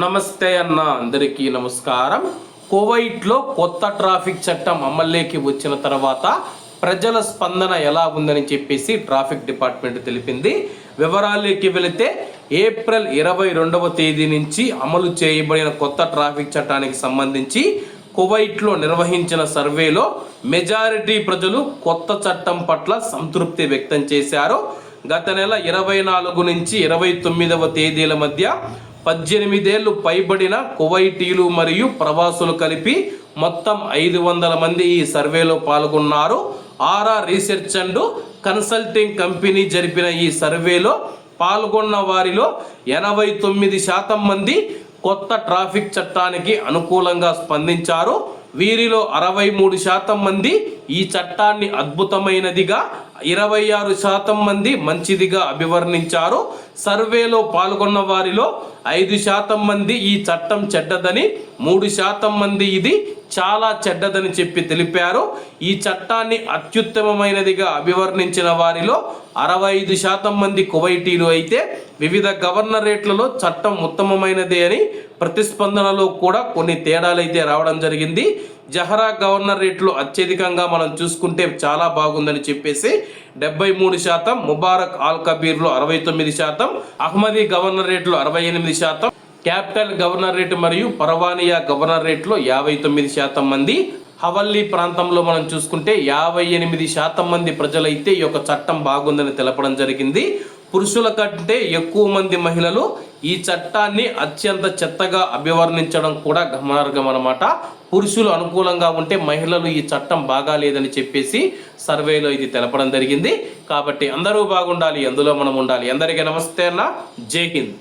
నమస్తే అన్న అందరికీ నమస్కారం. కువైట్లో కొత్త ట్రాఫిక్ చట్టం అమల్లోకి వచ్చిన తర్వాత ప్రజల స్పందన ఎలా ఉందని చెప్పేసి ట్రాఫిక్ డిపార్ట్మెంట్ తెలిపింది. వివరాల్లోకి వెళితే ఏప్రిల్ ఇరవై రెండవ తేదీ నుంచి అమలు చేయబడిన కొత్త ట్రాఫిక్ చట్టానికి సంబంధించి కువైట్లో నిర్వహించిన సర్వేలో మెజారిటీ ప్రజలు కొత్త చట్టం పట్ల సంతృప్తి వ్యక్తం చేశారు. గత నెల ఇరవై నాలుగు నుంచి ఇరవై తొమ్మిదవ తేదీల మధ్య పద్దెనిమిదేళ్ళు పైబడిన కువైటీలు మరియు ప్రవాసులు కలిపి మొత్తం ఐదు వందల మంది ఈ సర్వేలో పాల్గొన్నారు. Aara research and consulting company జరిపిన ఈ సర్వేలో పాల్గొన్న వారిలో ఎనభై తొమ్మిది శాతం మంది కొత్త ట్రాఫిక్ చట్టానికి అనుకూలంగా స్పందించారు. వీరిలో అరవై మూడు శాతం మంది ఈ చట్టాన్ని అద్భుతమైనదిగా ఇరవై ఆరు శాతం మంది మంచిదిగా అభివర్ణించారు. సర్వేలో పాల్గొన్న వారిలో ఐదు శాతం మంది ఈ చట్టం చెడ్డదని మూడు శాతం మంది ఇది చాలా చెడ్డదని చెప్పి తెలిపారు. ఈ చట్టాన్ని అత్యుత్తమమైనదిగా అభివర్ణించిన వారిలో అరవై ఐదు శాతం మంది కువైటీలు అయితే వివిధ గవర్నరేట్లలో చట్టం ఉత్తమమైనదే అని ప్రతిస్పందనలో కూడా కొన్ని తేడాలైతే రావడం జరిగింది. జహరా గవర్నర్ రేట్లు అత్యధికంగా మనం చూసుకుంటే చాలా బాగుందని చెప్పేసి డెబ్బై మూడు శాతం ముబారక్ ఆల్ కబీర్లో అరవై తొమ్మిది శాతం అహ్మదీ గవర్నర్ రేట్లు అరవై ఎనిమిది శాతం క్యాపిటల్ గవర్నర్ రేట్ మరియు పరవానియా గవర్నర్ రేట్లో యాభై తొమ్మిది శాతం మంది హవల్లీ ప్రాంతంలో మనం చూసుకుంటే యాభై ఎనిమిది శాతం మంది ప్రజలైతే ఈ యొక్క చట్టం బాగుందని తెలపడం జరిగింది. పురుషుల కంటే ఎక్కువ మంది మహిళలు ఈ చట్టాన్ని అత్యంత చెత్తగా అభివర్ణించడం కూడా గమనార్హం అనమాట పురుషులు అనుకూలంగా ఉంటే మహిళలు ఈ చట్టం బాగాలేదని చెప్పేసి సర్వేలో ఇది తెలపడం జరిగింది. కాబట్టి అందరూ బాగుండాలి అందులో మనం ఉండాలి. అందరికీ నమస్తే అన్న. జై హింద్.